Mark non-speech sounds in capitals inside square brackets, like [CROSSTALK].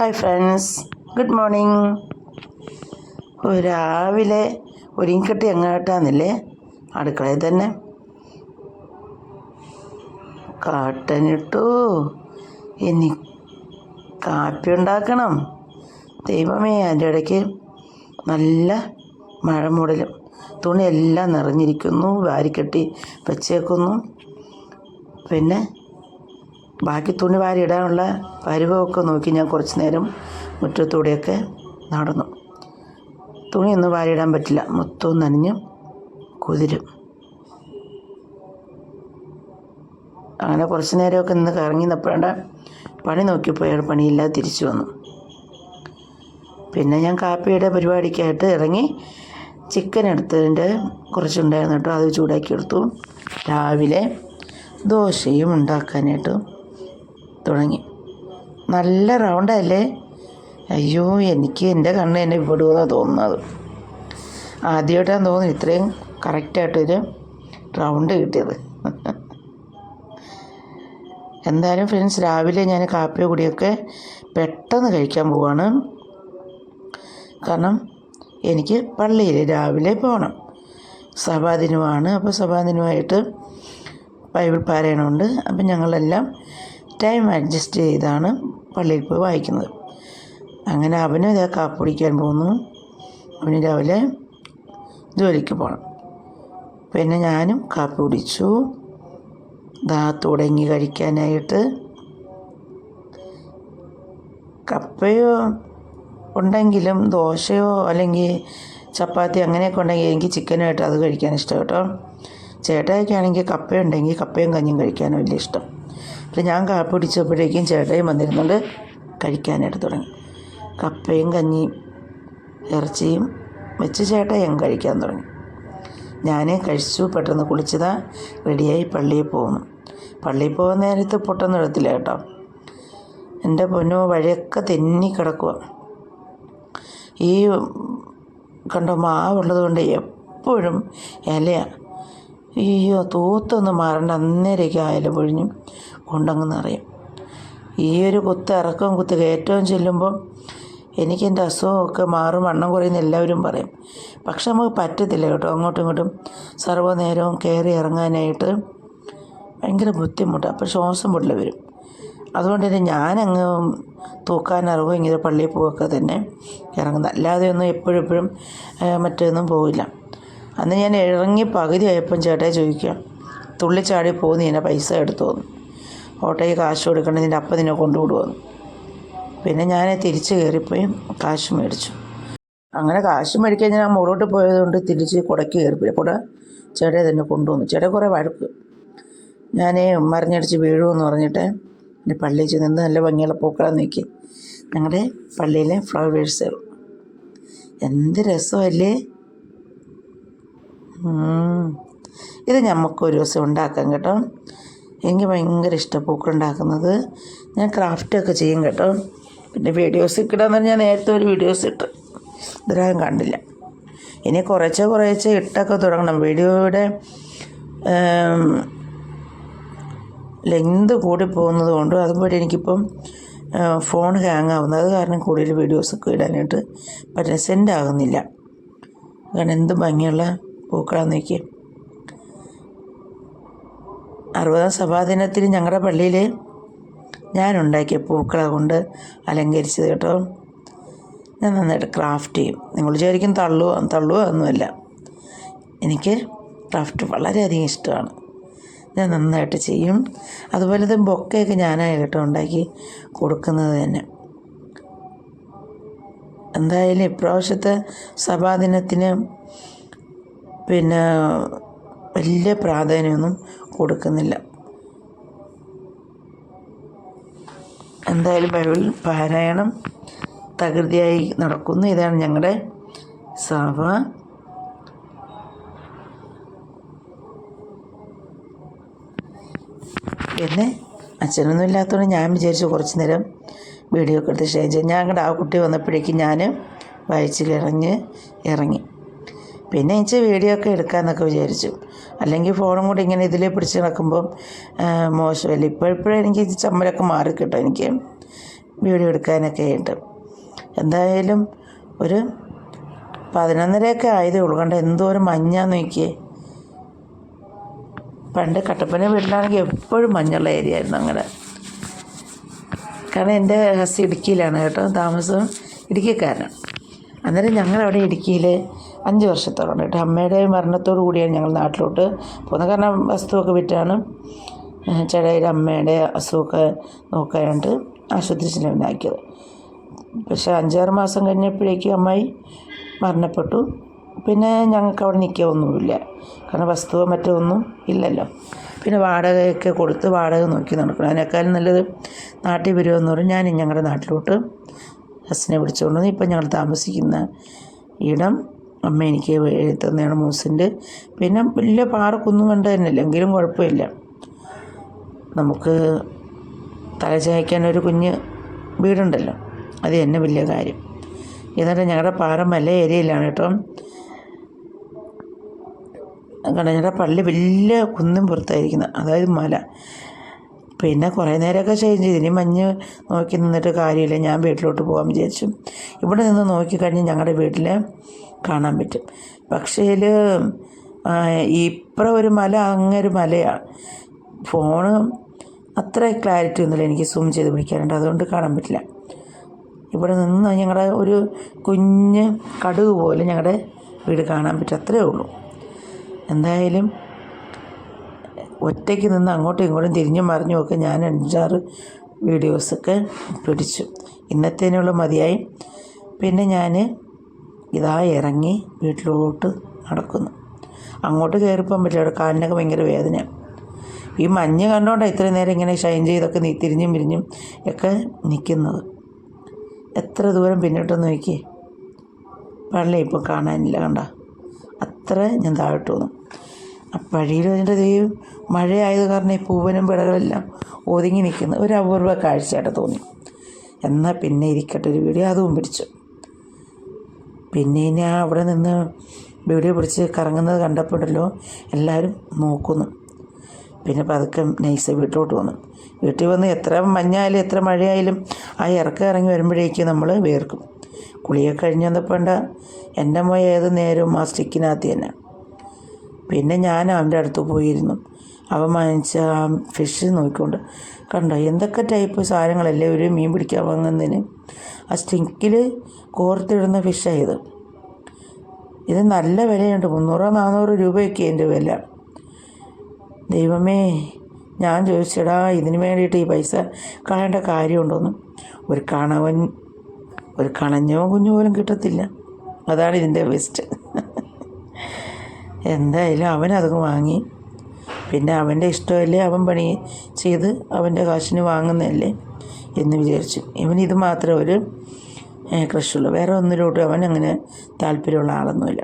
Hi friends good morning രാവിലെ ഒരുങ്ങിക്കെട്ടി എങ്ങോട്ടാന്നില്ലേ? അടുക്കളയിൽ തന്നെ. കാട്ടനിട്ടു. ഇനി കാപ്പി ഉണ്ടാക്കണം. ദൈവമേ അതിന്റെ ഇടയ്ക്ക് നല്ല മഴ മൂടലും. തുണിയെല്ലാം നിറഞ്ഞിരിക്കുന്നു. വാരിക്കെട്ടി വെച്ചേക്കുന്നു. പിന്നെ ബാക്കി തുണി വാരി ഇടാനുള്ള പരുവമൊക്കെ നോക്കി ഞാൻ കുറച്ച് നേരം മുറ്റത്തൂടെയൊക്കെ നടന്നു. തുണിയൊന്നും വാരിയിടാൻ പറ്റില്ല. മൊത്തവും നനഞ്ഞ് കുതിരും. അങ്ങനെ കുറച്ച് നേരമൊക്കെ നിന്ന് കറങ്ങി നിന്നപ്പോഴാണ്ട് പണി നോക്കിയപ്പോൾ പണിയില്ലാതെ തിരിച്ചു വന്നു. പിന്നെ ഞാൻ കാപ്പിയുടെ പരിപാടിക്കായിട്ട് ഇറങ്ങി ചിക്കൻ എടുത്തതിന്റെ കുറച്ചുണ്ടായിരുന്നു കേട്ടോ. അത് ചൂടാക്കി എടുത്തു. രാവിലെ ദോശയും ഉണ്ടാക്കാനായിട്ട് തുടങ്ങി. നല്ല റൗണ്ടല്ലേ അയ്യോ എനിക്ക് എന്റെ കണ്ണ് എന്നെ വിടുമെന്നാണ് തോന്നുന്നത്. ആദ്യമായിട്ടാണ് തോന്നുന്നു ഇത്രയും കറക്റ്റായിട്ടൊരു റൗണ്ട് കിട്ടിയത്. എന്തായാലും ഫ്രണ്ട്സ് രാവിലെ ഞാൻ കാപ്പിയോ കൂടിയൊക്കെ പെട്ടെന്ന് കഴിക്കാൻ പോവാണ്. കാരണം എനിക്ക് പള്ളിയിൽ രാവിലെ പോകണം സഭാദിനമാണ് അപ്പോൾ സഭാദിനമായിട്ട് ബൈബിൾ പാരായണമുണ്ട്. അപ്പം ഞങ്ങളെല്ലാം ടൈം അഡ്ജസ്റ്റ് ചെയ്താണ് പള്ളിയിൽ പോയി വായിക്കുന്നത്. അങ്ങനെ അവന് ഇതാ കാപ്പ് കുടിക്കാൻ പോകുന്നു അവന് രാവിലെ ജോലിക്ക് പോകണം പിന്നെ ഞാനും കാപ്പി കുടിച്ചു. ദാ തുടങ്ങി കഴിക്കാനായിട്ട് കപ്പയോ ഉണ്ടെങ്കിലും ദോശയോ അല്ലെങ്കിൽ ചപ്പാത്തി അങ്ങനെയൊക്കെ ഉണ്ടെങ്കിൽ എനിക്ക് ചിക്കനായിട്ട് അത് കഴിക്കാൻ ഇഷ്ടം കേട്ടോ. ചേട്ടായിക്കാണെങ്കിൽ കപ്പയുണ്ടെങ്കിൽ കപ്പയും കഞ്ഞിയും കഴിക്കാനും വലിയ ഇഷ്ടം. അപ്പോൾ ഞാൻ കാപ്പി പിടിച്ചപ്പോഴേക്കും ചേട്ടയും വന്നിരുന്നുകൊണ്ട് കഴിക്കാനായിട്ട് തുടങ്ങി. കപ്പയും കഞ്ഞിയും ഇറച്ചിയും വെച്ച് ചേട്ടയും കഴിക്കാൻ തുടങ്ങി. ഞാൻ കഴിച്ചു പെട്ടെന്ന് കുളിച്ചതാ റെഡിയായി പള്ളിയിൽ പോകുന്നു. പള്ളിയിൽ പോകുന്ന നേരത്ത് പൊട്ടൊന്നും എടുത്തില്ല കേട്ടോ. എന്റെ പൊന്നോ വഴിയൊക്കെ തെന്നി കിടക്കുക ഈ കണ്ടോ മാവുള്ളത് കൊണ്ട് എപ്പോഴും ഇലയാണ് അയ്യോ തൂത്തൊന്നും മാറണ്ട അന്നേരേക്ക് ആയാലും പൊഴിഞ്ഞു. കൊണ്ടങ്ങ് നിറയും. ഈ ഒരു കുത്ത് ഇറക്കവും കുത്ത് കയറ്റവും ചെല്ലുമ്പം എനിക്ക് എന്റെ അസുഖമൊക്കെ മാറും വണ്ണം കുറയുന്ന എല്ലാവരും പറയും. പക്ഷെ നമുക്ക് പറ്റത്തില്ല കേട്ടോ അങ്ങോട്ടും ഇങ്ങോട്ടും സർവനേരവും കയറി ഇറങ്ങാനായിട്ട്. ഭയങ്കര ബുദ്ധിമുട്ടാണ് അപ്പോൾ ശ്വാസം പൊട്ടൽ വരും. അതുകൊണ്ട് തന്നെ ഞാനങ്ങ് അറിവും ഇങ്ങനെ പള്ളിയിൽ പോവൊക്കെ തന്നെ ഇറങ്ങുന്നത്. അല്ലാതെ ഒന്നും എപ്പോഴും എപ്പോഴും മറ്റൊന്നും പോവില്ല. അന്ന് ഞാൻ ഇറങ്ങി പകുതി ആയപ്പം ചേട്ടായി ചോദിക്കുക തുള്ളിച്ചാടി പോകുന്ന പൈസ എടുത്തു വന്നു ഓട്ടോയിൽ കാശ് കൊടുക്കണേ നിന്റെ അപ്പം നിന്നെ കൊണ്ടുവിടുവന്നു. പിന്നെ ഞാൻ തിരിച്ച് കയറിപ്പോയി കാശ് മേടിച്ചു. അങ്ങനെ കാശ് മേടിക്കാൻ ഞാൻ മുകളോട്ട് പോയതുകൊണ്ട് തിരിച്ച് കുടയ്ക്ക് കയറിപ്പോയി. കുട ചേട്ടയെ തന്നെ കൊണ്ടുവന്നു. ചേട്ടൻ കുറേ വഴക്ക്. ഞാൻ മറിഞ്ഞടിച്ച് വീഴുമെന്ന് പറഞ്ഞിട്ട് എന്റെ പള്ളിയിൽ ചെന്ന് നിന്ന് നല്ല ഭംഗിയുള്ള പൂക്കളം നീക്കി. ഞങ്ങളുടെ പള്ളിയിലെ ഫ്ലവേഴ്സ്. എന്ത് രസമല്ലേ? ഇത് നമുക്കൊരു ദിവസം ഉണ്ടാക്കാം കേട്ടോ. എനിക്ക് ഭയങ്കര ഇഷ്ടം പൂക്കളുണ്ടാക്കുന്നത്. ഞാൻ ക്രാഫ്റ്റൊക്കെ ചെയ്യും കേട്ടോ. പിന്നെ വീഡിയോസ് ഇട്ടാന്ന് പറഞ്ഞാൽ നേരത്തെ ഒരു വീഡിയോസ് ഇട്ട്. ഇതുവരെ കണ്ടില്ല. ഇനി കുറേശ്ശെ കുറേശ്ശെ ഇട്ടൊക്കെ തുടങ്ങണം. വീഡിയോയുടെ ലെങ്ത് കൂടി പോകുന്നത് കൊണ്ടും അതുപോലെ എനിക്കിപ്പം ഫോൺ ഹാങ് ആവുന്നത് കാരണം കൂടുതൽ വീഡിയോസൊക്കെ ഇടാനായിട്ട് പറ്റുന്ന സെൻഡ് ആകുന്നില്ല. കാരണം എന്ത് ഭംഗിയുള്ള പൂക്കളാന്ന് നോക്കി അറുപതാം സഭാദിനത്തിൽ ഞങ്ങളുടെ പള്ളിയിൽ ഞാനുണ്ടാക്കിയ പൂക്കളെ കൊണ്ട് അലങ്കരിച്ചത് കേട്ടോ. ഞാൻ നന്നായിട്ട് ക്രാഫ്റ്റ് ചെയ്യും. നിങ്ങൾ വിചാരിക്കും തള്ളുവോ തള്ളുവോ ഒന്നുമല്ല. എനിക്ക് ക്രാഫ്റ്റ് വളരെയധികം ഇഷ്ടമാണ്. ഞാൻ നന്നായിട്ട് ചെയ്യും. അതുപോലെ തന്നെ ബൊക്കയൊക്കെ ഞാനായി കേട്ടോ ഉണ്ടാക്കി കൊടുക്കുന്നത് തന്നെ. എന്തായാലും ഇപ്രാവശ്യത്തെ സഭാദിനത്തിന് പിന്നെ വലിയ പ്രാധാന്യമൊന്നും കൊടുക്കുന്നില്ല. എന്തായാലും ബൈബിൾ പാരായണം തകൃതിയായി നടക്കുന്നു. ഇതാണ് ഞങ്ങളുടെ സഭ. പിന്നെ അച്ഛനൊന്നും ഇല്ലാത്തതുകൊണ്ട് ഞാൻ വിചാരിച്ചു കുറച്ച് നേരം വീഡിയോ ഒക്കെ എടുത്ത് ഷെയർ ചെയ്യാം. ഞങ്ങളുടെ ആ കുട്ടി വന്നപ്പോഴേക്കും ഞാൻ വായിച്ചിലിറങ്ങി ഇറങ്ങി. പിന്നെ എനിക്ക് വീഡിയോ ഒക്കെ എടുക്കാമെന്നൊക്കെ വിചാരിച്ചു. അല്ലെങ്കിൽ ഫോണും കൂടി ഇങ്ങനെ ഇതിൽ പിടിച്ച് നടക്കുമ്പം മോശമല്ല? ഇപ്പോഴിപ്പോഴും എനിക്ക് ഇത് ചമ്മലൊക്കെ കിട്ടും എനിക്ക് വീഡിയോ എടുക്കാനൊക്കെ ഉണ്ട് എന്തായാലും ഒരു പതിനൊന്നരയൊക്കെ ആയതേ ഉള്ളൂ. കണ്ട എന്തോരം മഞ്ഞാന്ന് നോക്കിയേ. പണ്ട് കട്ടപ്പന വീട്ടിലാണെങ്കിൽ എപ്പോഴും മഞ്ഞുള്ള ഏരിയ ആയിരുന്നു അങ്ങനെ. കാരണം എന്റെ ഹസ് ഇടുക്കിയിലാണ് കേട്ടോ താമസം. ഇടുക്കിക്കാരനാണ്. അന്നേരം ഞങ്ങളവിടെ ഇടുക്കിയിൽ അഞ്ച് വർഷത്തോളം കേട്ടോ. അമ്മയുടെ മരണത്തോടു കൂടിയാണ് ഞങ്ങൾ നാട്ടിലോട്ട് പോകുന്നത്. കാരണം വസ്തുവൊക്കെ വിറ്റാണ്. ചേട്ടായിയുടെ അമ്മയുടെ അസുഖമൊക്കെ നോക്കാനായിട്ട് ആശുപത്രി ചിലവിനാക്കിയത് പക്ഷേ അഞ്ചാറ് മാസം കഴിഞ്ഞപ്പോഴേക്കും അമ്മായി മരണപ്പെട്ടു. പിന്നെ ഞങ്ങൾക്ക് അവിടെ നിൽക്കുകയൊന്നുമില്ല കാരണം വസ്തുവോ മറ്റോ ഒന്നും ഇല്ലല്ലോ. പിന്നെ വാടകയൊക്കെ കൊടുത്ത് വാടക നോക്കി നടക്കണം. അതിനേക്കാളും നല്ലത് നാട്ടിൽ വരുമെന്ന് പറഞ്ഞ് ഞാൻ ഞങ്ങളുടെ നാട്ടിലോട്ട് ഹസ്സിനെ വിളിച്ചുകൊണ്ടുവന്ന് ഇപ്പം ഞങ്ങൾ താമസിക്കുന്ന ഇടം അമ്മ എനിക്ക് തന്നെയാണ് മൂസിന്റെ. പിന്നെ വലിയ പാറക്കൊന്നും കണ്ട തന്നെയല്ല എങ്കിലും കുഴപ്പമില്ല. നമുക്ക് തലചായ്ക്കാൻ ഒരു കുഞ്ഞ് വീടുണ്ടല്ലോ. അത് തന്നെ വലിയ കാര്യം. എന്നിട്ട് ഞങ്ങളുടെ പാറ മല ഏരിയയിലാണ് കേട്ടോ. കാരണം ഞങ്ങളുടെ പള്ളി വലിയ കുന്നും പുറത്തായിരിക്കുന്നത് അതായത് മല. പിന്നെ കുറേ നേരമൊക്കെ ചേഞ്ച് ചെയ്തു. ഇനി മഞ്ഞ് നോക്കി നിന്നിട്ട് കാര്യമില്ല. ഞാൻ വീട്ടിലോട്ട് പോകാൻ വിചാരിച്ചു. ഇവിടെ നിന്ന് നോക്കിക്കഴിഞ്ഞ് ഞങ്ങളുടെ വീട്ടിൽ കാണാൻ പറ്റും. പക്ഷേ ഇപ്പുറം ഒരു മല അങ്ങൊരു മലയാണ് ഫോണ് അത്ര ക്ലാരിറ്റി ഒന്നുമില്ല. എനിക്ക് സൂം ചെയ്ത് പിടിക്കാനുണ്ട്. അതുകൊണ്ട് കാണാൻ പറ്റില്ല. ഇവിടെ നിന്ന് ഞങ്ങളുടെ ഒരു കുഞ്ഞ് കടുക് പോലെ ഞങ്ങളുടെ വീട് കാണാൻ പറ്റും. അത്രേ ഉള്ളൂ. എന്തായാലും ഒറ്റയ്ക്ക് നിന്ന് അങ്ങോട്ടും ഇങ്ങോട്ടും തിരിഞ്ഞും മറിഞ്ഞും ഒക്കെ ഞാൻ അഞ്ചാറ് വീഡിയോസൊക്കെ പിടിച്ചു. ഇന്നത്തേനുള്ള മതിയായി. പിന്നെ ഞാൻ ഇതാ ഇറങ്ങി വീട്ടിലോട്ട് നടക്കുന്നു. അങ്ങോട്ട് കയറിപ്പോകാൻ പറ്റില്ല അവിടെ കാലിനൊക്കെ ഭയങ്കര വേദന ഈ മഞ്ഞ് കണ്ടുകൊണ്ടാണ് ഇത്രയും നേരം ഇങ്ങനെ ഷൈൻ ചെയ്തൊക്കെ നീ തിരിഞ്ഞും പിരിഞ്ഞും ഒക്കെ നിൽക്കുന്നത് എത്ര ദൂരം പിന്നിട്ടെന്ന് നോക്കി പള്ളി ഇപ്പോൾ കാണാനില്ല കണ്ട. അത്ര ഞാൻ താഴോട്ട് തോന്നും ആ പഴിയിൽ അതിന്റെ ദൈവം മഴയായത് കാരണം ഈ പൂവനും പിടകളെല്ലാം ഒതുങ്ങി നിൽക്കുന്നു. ഒരു അപൂർവ കാഴ്ചയായിട്ട് തോന്നി. എന്നാൽ പിന്നെ ഇരിക്കട്ടെ ഒരു വീഡിയോ. അതും പിടിച്ചു. പിന്നെ ആ അവിടെ നിന്ന് വീഡിയോ പിടിച്ച് കറങ്ങുന്നത് കണ്ടപ്പോഴല്ലോ എല്ലാവരും നോക്കുന്നു. പിന്നെ പതുക്കെ നൈസ് വീട്ടിലോട്ട് വന്നു. വീട്ടിൽ വന്ന് എത്ര മഞ്ഞായാലും എത്ര മഴയായാലും ആ ഇറക്കം ഇറങ്ങി വരുമ്പോഴേക്കും നമ്മൾ വേർക്കും. കുളിയൊക്കെ കഴിഞ്ഞ് വന്നപ്പോണ്ട എന്റെ മോയ ഏത് നേരവും ആ സ്റ്റിക്കിനകത്ത് തന്നെ. പിന്നെ ഞാൻ അവന്റെ അടുത്ത് പോയിരുന്നു. അവൻ വാങ്ങിച്ച ആ ഫിഷ് നോക്കിക്കൊണ്ട് കണ്ടോ എന്തൊക്കെ ടൈപ്പ് സാധനങ്ങളല്ലേ ഒരു മീൻ പിടിക്കാൻ വാങ്ങുന്നതിന്? ആ സ്റ്റിക്കിൽ കോർത്തിടുന്ന ഫിഷായത് ഇത്. ഇത് നല്ല വിലയുണ്ട് മുന്നൂറോ നാനൂറ് രൂപയൊക്കെ എന്റെ വില. ദൈവമേ ഞാൻ ചോദിച്ചടാ ഇതിന് വേണ്ടിയിട്ട് ഈ പൈസ കളയേണ്ട കാര്യമുണ്ടോന്ന്? ഒരു കണവൻ ഒരു കണഞ്ഞോ കുഞ്ഞു പോലും കിട്ടത്തില്ല. അതാണ് ഇതിന്റെ ബെസ്റ്റ് [LAUGHS] എന്തായാലും അവനത് വാങ്ങി. പിന്നെ അവന്റെ ഇഷ്ടമല്ലേ അവൻ പണി ചെയ്ത് അവന്റെ കാശിന് വാങ്ങുന്നതല്ലേ എന്ന് വിചാരിച്ചു. ഇവൻ ഇത് മാത്രമേ ഒരു കൃഷിയുള്ളൂ വേറെ ഒന്നിലോട്ടും അവൻ അങ്ങനെ താല്പര്യമുള്ള ആളൊന്നുമില്ല.